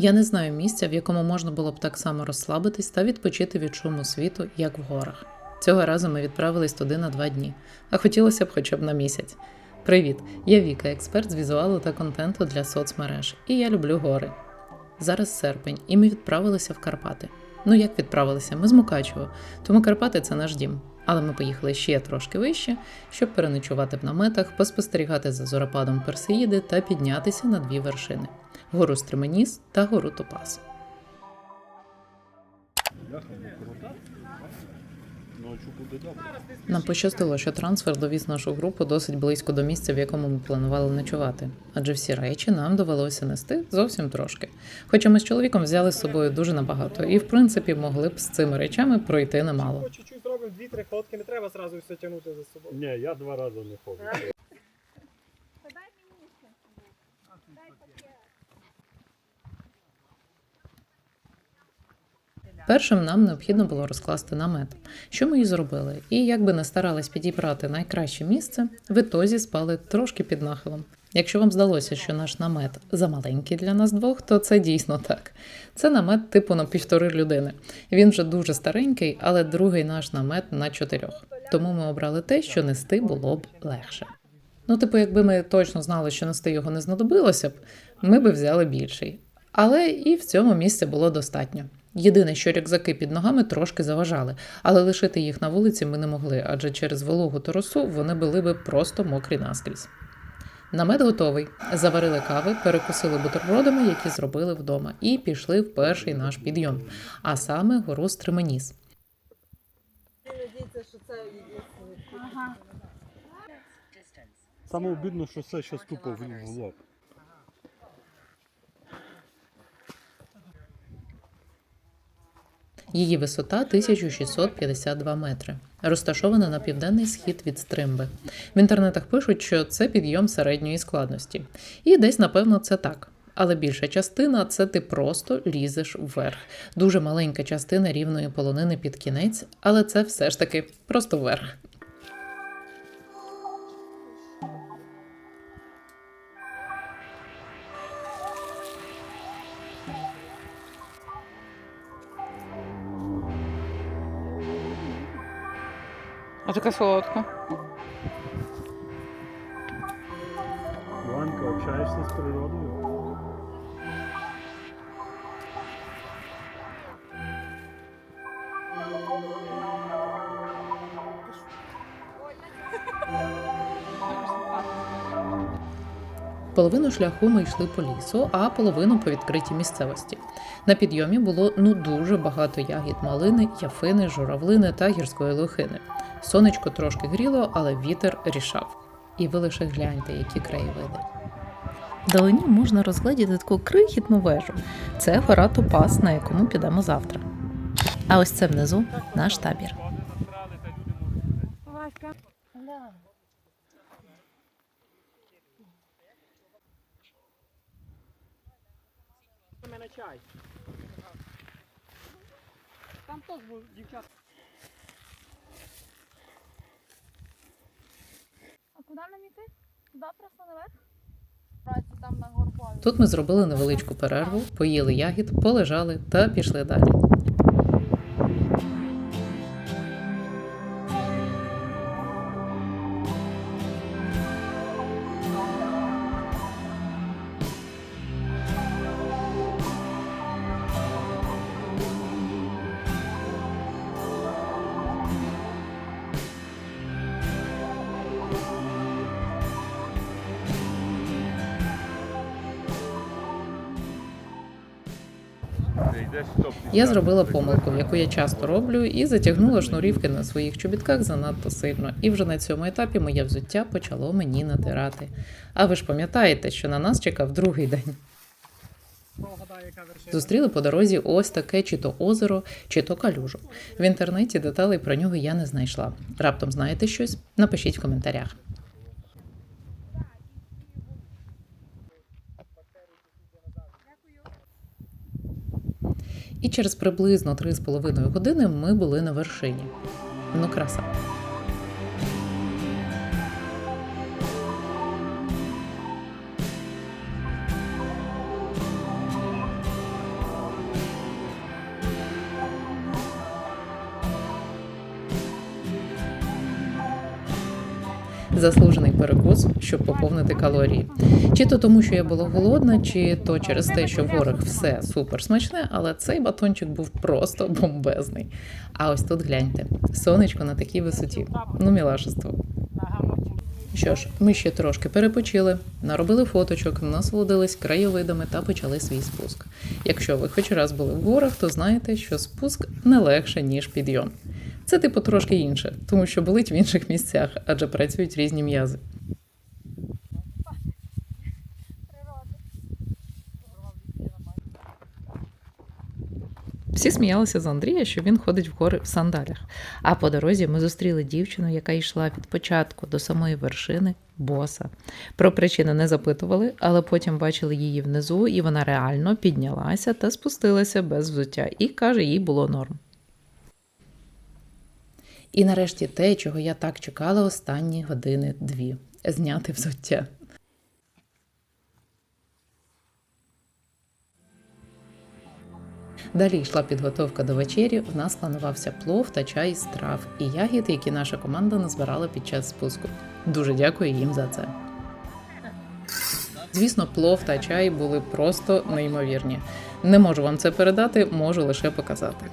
Я не знаю місця, в якому можна було б так само розслабитись та відпочити від шуму світу, як в горах. Цього разу ми відправились туди на два дні, а хотілося б хоча б на місяць. Привіт! Я Віка, експерт з візуалу та контенту для соцмереж, і я люблю гори. Зараз серпень, і ми відправилися в Карпати. Ну як відправилися? Ми з Мукачево, тому Карпати це наш дім. Але ми поїхали ще трошки вище, щоб переночувати в наметах, поспостерігати за зоропадом Персеїди та піднятися на дві вершини гору Стременіс та гору Топас. Нам пощастило, що трансфер довіз нашу групу досить близько до місця, в якому ми планували ночувати, адже всі речі нам довелося нести зовсім трошки. Хоча ми з чоловіком взяли з собою дуже набагато, і в принципі могли б з цими речами пройти немало. Чуть-чуть зробимо дві-три ходки, не треба зразу все тягнути за собою. Ні, я два рази не ходжу. Першим нам необхідно було розкласти намет, що ми і зробили. І як би не старались підібрати найкраще місце, в ітозі спали трошки під нахилом. Якщо вам здалося, що наш намет замаленький для нас двох, то це дійсно так. Це намет типу на півтори людини. Він вже дуже старенький, але другий наш намет на чотирьох. Тому ми обрали те, що нести було б легше. Ну, типу, якби ми точно знали, що нести його не знадобилося б, ми би взяли більший. Але і в цьому місця було достатньо. Єдине, що рюкзаки під ногами трошки заважали, але лишити їх на вулиці ми не могли, адже через вологу та росу вони були би просто мокрі наскрізь. Намет готовий. Заварили кави, перекусили бутербродами, які зробили вдома, і пішли в перший наш підйом, а саме гору Стременіс. Це. Саме обідно, що все ще тупо в в лоб. Її висота 1652 метри. Розташована на південний схід від Стримби. В інтернетах пишуть, що це підйом середньої складності. І десь, напевно, це так. Але більша частина це ти просто лізеш вверх. Дуже маленька частина рівної полонини під кінець, але це все ж таки просто вверх. А така солодка. Іванка, общаєшся з природою? Половину шляху ми йшли по лісу, а половину по відкритій місцевості. На підйомі було ну дуже багато ягід малини, яфини, журавлини та гірської лохини. Сонечко трошки гріло, але вітер рішав. І ви лише гляньте, які краєвиди. Вдалині можна розгледіти таку крихітну вежу. Це гора Топас, на якому підемо завтра. А ось це внизу наш табір. Там теж був дівчат. Куди нам іти? Туди просто наверх? Там на горбові. Тут ми зробили невеличку перерву, поїли ягід, полежали та пішли далі. Я зробила помилку, яку я часто роблю, і затягнула шнурівки на своїх чобітках занадто сильно. І вже на цьому етапі моє взуття почало мені натирати. А ви ж пам'ятаєте, що на нас чекав другий день. Зустріли по дорозі ось таке чи то озеро, чи то калюжу. В інтернеті деталей про нього я не знайшла. Раптом знаєте щось? Напишіть в коментарях. І через приблизно 3,5 години ми були на вершині. Ну, краса. Заслужений перекус, щоб поповнити калорії. Чи то тому, що я була голодна, чи то через те, що в горах все супер смачне, але цей батончик був просто бомбезний. А ось тут гляньте: сонечко на такій висоті. Ну, мілашество. Що ж, ми ще трошки перепочили, наробили фоточок, насолодились краєвидами та почали свій спуск. Якщо ви хоч раз були в горах, то знаєте, що спуск не легше, ніж підйом. Це типу трошки інше, тому що болить в інших місцях, адже працюють різні м'язи. Всі сміялися з Андрія, що він ходить в гори в сандалях. А по дорозі ми зустріли дівчину, яка йшла від початку до самої вершини боса. Про причину не запитували, але потім бачили її внизу, і вона реально піднялася та спустилася без взуття, і каже, їй було норм. І нарешті те, чого я так чекала останні години дві зняти взуття. Далі йшла підготовка до вечері. В нас планувався плов та чай з трав і ягід, які наша команда назбирала під час спуску. Дуже дякую їм за це. Звісно, плов та чай були просто неймовірні. Не можу вам це передати, можу лише показати.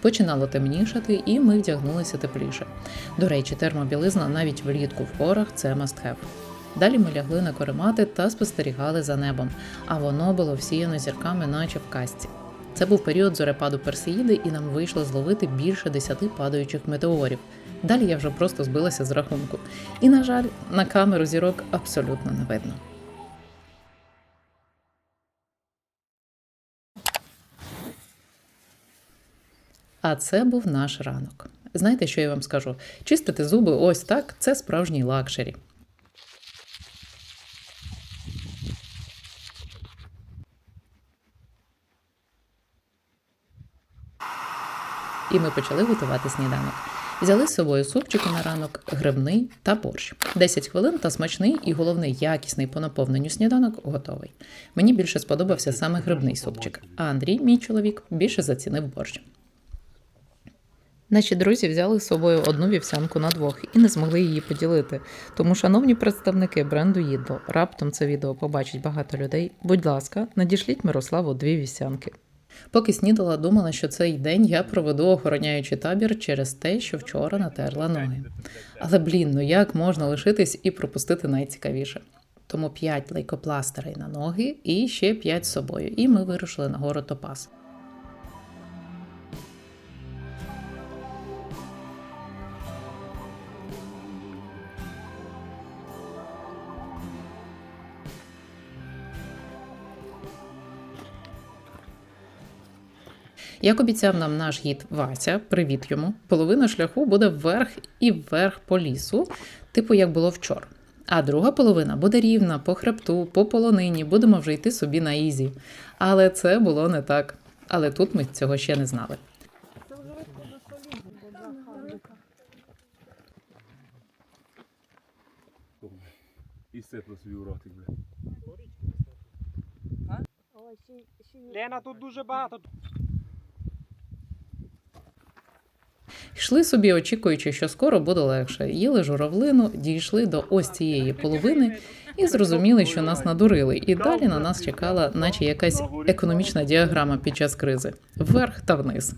Починало темнішати, і ми вдягнулися тепліше. До речі, термобілизна навіть влітку в горах це have. Далі ми лягли на коремати та спостерігали за небом, а воно було всіяно зірками, наче в казці. Це був період зорепаду Персеїди, і нам вийшло зловити більше десяти падаючих метеорів. Далі я вже просто збилася з рахунку. І, на жаль, на камеру зірок абсолютно не видно. А це був наш ранок. Знаєте, що я вам скажу? Чистити зуби ось так це справжній лакшері. І ми почали готувати сніданок. Взяли з собою супчики на ранок, грибний та борщ. 10 хвилин та смачний і головний якісний по наповненню сніданок готовий. Мені більше сподобався саме грибний супчик, а Андрій, мій чоловік, більше зацінив борщ. Наші друзі взяли з собою одну вівсянку на двох і не змогли її поділити. Тому, шановні представники бренду Їдло, раптом це відео побачить багато людей. Будь ласка, надішліть Мирославу дві вівсянки. Поки снідала, думала, що цей день я проведу охороняючи табір через те, що вчора натерла ноги. Але блін, ну як можна лишитись і пропустити найцікавіше? Тому 5 лейкопластирей на ноги і ще 5 з собою. І ми вирушили на гору Топас. Як обіцяв нам наш гід Вася, привіт йому, половина шляху буде вверх і вверх по лісу, типу як було вчора. А друга половина буде рівна по хребту, по полонині, будемо вже йти собі на ізі. Але це було не так. Але тут ми цього ще не знали. І сипло собі у ротик, бля. Лена, тут дуже багато. Йшли собі, очікуючи, що скоро буде легше. Їли журавлину, дійшли до ось цієї половини і зрозуміли, що нас надурили. І далі на нас чекала, наче якась економічна діаграма під час кризи: вверх та вниз.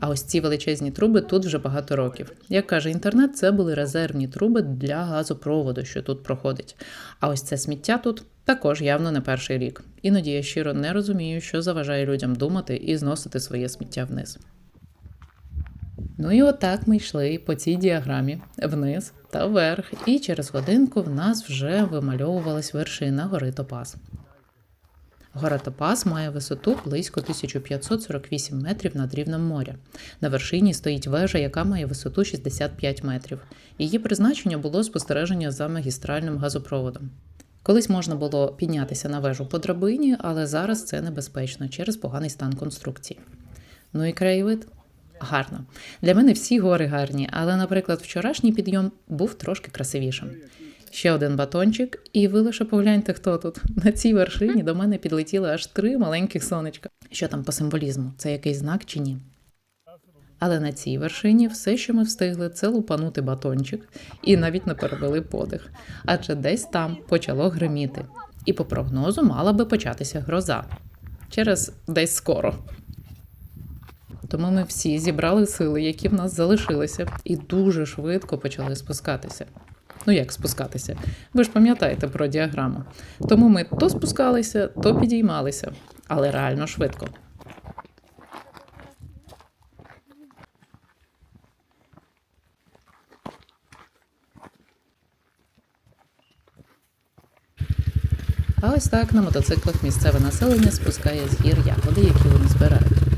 А ось ці величезні труби тут вже багато років. Як каже інтернет, це були резервні труби для газопроводу, що тут проходить. А ось це сміття тут також явно не перший рік. Іноді я щиро не розумію, що заважає людям думати і зносити своє сміття вниз. Ну і отак ми йшли по цій діаграмі вниз та вверх, і через годинку в нас вже вимальовувалась вершина гори Топас. Гора Топас має висоту близько 1548 метрів над рівнем моря. На вершині стоїть вежа, яка має висоту 65 метрів. Її призначення було спостереження за магістральним газопроводом. Колись можна було піднятися на вежу по драбині, але зараз це небезпечно через поганий стан конструкції. Ну і краєвид гарно. Для мене всі гори гарні, але, наприклад, вчорашній підйом був трошки красивішим. Ще один батончик, і ви лише погляньте, хто тут. На цій вершині до мене підлетіли аж три маленьких сонечка. Що там по символізму? Це якийсь знак чи ні? Але на цій вершині все, що ми встигли, це лупанути батончик і навіть не перевели подих. Адже десь там почало гриміти. І по прогнозу мала би початися гроза через десь скоро. Тому ми всі зібрали сили, які в нас залишилися, і дуже швидко почали спускатися. Ну як спускатися? Ви ж пам'ятаєте про діаграму. Тому ми то спускалися, то підіймалися, але реально швидко. А ось так на мотоциклах місцеве населення спускає з гір ягоди, які вони збирають.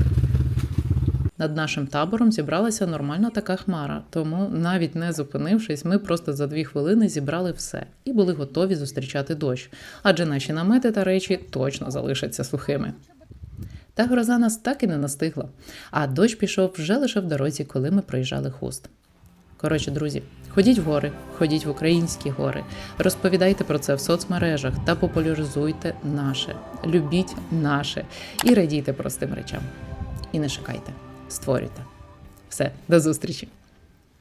Над нашим табором зібралася нормальна така хмара, тому, навіть не зупинившись, ми просто за дві хвилини зібрали все і були готові зустрічати дощ, адже наші намети та речі точно залишаться сухими. Та гроза нас так і не настигла, а дощ пішов вже лише в дорозі, коли ми проїжджали хуст. Коротше, друзі, ходіть в гори, ходіть в українські гори, розповідайте про це в соцмережах та популяризуйте наше, любіть наше. І радійте простим речам. І не шукайте, створюйте. Все, до зустрічі!